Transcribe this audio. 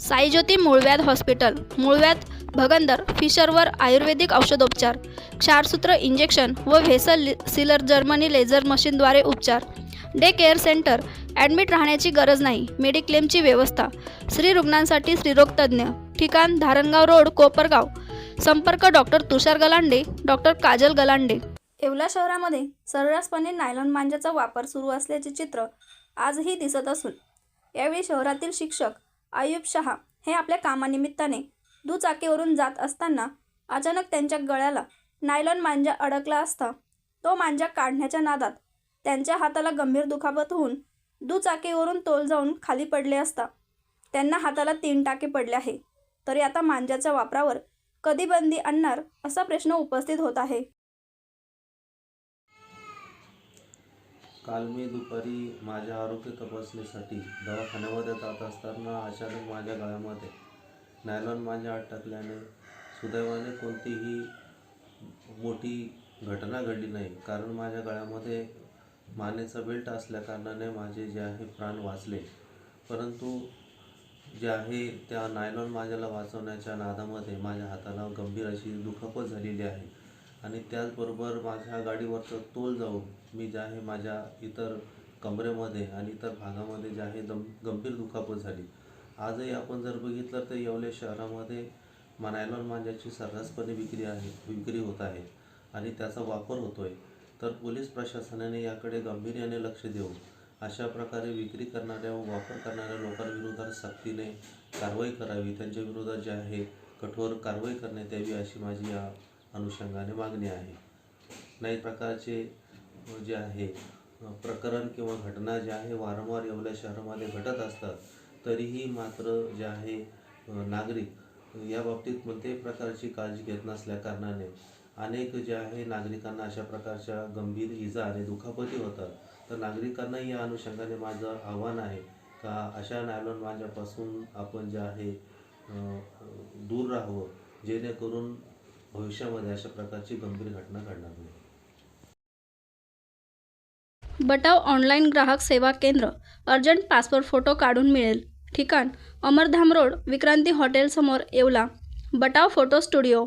साईज्योती मूळव्याध हॉस्पिटल मूळव्याध भगंदर फिशरवर आयुर्वेदिक औषधोपचार क्षारसूत्र इंजेक्शन व व्हेसल सिलर जर्मनी लेझर मशीनद्वारे उपचार. डे केअर सेंटर ॲडमिट राहण्याची गरज नाही मेडिक्लेमची व्यवस्था. स्त्री रुग्णांसाठी स्त्रीरोगतज्ज्ञ ठिकाण धारणगाव रोड कोपरगाव. संपर्क डॉक्टर तुषार गलांडे डॉक्टर काजल गलांडे. येवला शहरामध्ये सर्रासपणे नायलॉन मांजाचा वापर सुरू असल्याचे चित्र आजही दिसत असून यावेळी शहरातील शिक्षक आयुब शहा हे आपल्या कामानिमित्ताने दुचाकीवरून जात असताना अचानक त्यांच्या गळ्याला नायलॉन मांजा अडकला असता तो मांजा काढण्याच्या नादात त्यांच्या हाताला गंभीर दुखापत होऊन दुचाकीवरून तोल जाऊन खाली पडले असता. त्यांना हाताला तीन टाके पडले आहे. तरी आता मांजाच्या वापरावर कधी बंदी आणणार असा प्रश्न उपस्थित होत आहे. काल मी दुपारी माझ्या आरोग्य तपासणीसाठी दवाखान्यामध्ये जात असताना अचानक माझ्या गळ्यामध्ये नायलॉन माझ्या अटकल्याने सुदैवाने कोणतीही मोठी घटना घडली नाही. कारण माझ्या गळ्यामध्ये मानेचा बेल्ट असल्याकारणाने माझे जे आहे प्राण वाचले. परंतु जे आहे त्या नायलॉन माझ्याला वाचवण्याच्या नादामध्ये माझ्या हाताला गंभीर अशी दुखापत झालेली आहे. आणि त्याचबरोबर माझ्या गाडीवरचं तोल जाऊन मी जे आहे माझ्या इतर कमरेमध्ये आणि इतर भागामध्ये जे आहे दम गंभीर दुखापत झाली. आजही आपण जर बघितलं तर येवले शहरामध्ये मा नायलॉन मांजाची सर्रासपणे विक्री आहे विक्री होत आहे आणि त्याचा वापर होतो आहे तर पोलीस प्रशासनाने याकडे गांभीर्याने लक्ष देऊन अशा प्रकारे विक्री करणाऱ्या व वापर करणाऱ्या लोकांविरोधात सक्तीने कारवाई करावी त्यांच्या विरोधात जे आहे कठोर कारवाई करण्यात यावी अशी माझी या अनुषंगाने मागणी आहे. नाही प्रकारचे जे आहे प्रकरण किंवा घटना ज्या आहे वारंवार येवल्या शहरामध्ये घडत असतात तरीही मात्र जे आहे नागरिक या बाबतीत कोणत्याही प्रकारची काळजी घेत नसल्याकारणाने अनेक जे आहे नागरिकांना अशा प्रकारच्या गंभीर इजा आणि दुखापती होतात. तर नागरिकांनाही या अनुषंगाने माझं आव्हान आहे का अशा नायलॉन माझ्यापासून आपण जे आहे दूर राहावं जेणेकरून भविष्यामध्ये अशा प्रकारची गंभीर घटना घडणार नाही. बटाव ऑनलाईन ग्राहक सेवा केंद्र अर्जंट पासपोर्ट फोटो काढून मिळेल. ठिकाण अमरधाम रोड विक्रांती हॉटेलसमोर येवला. Batav photo studio.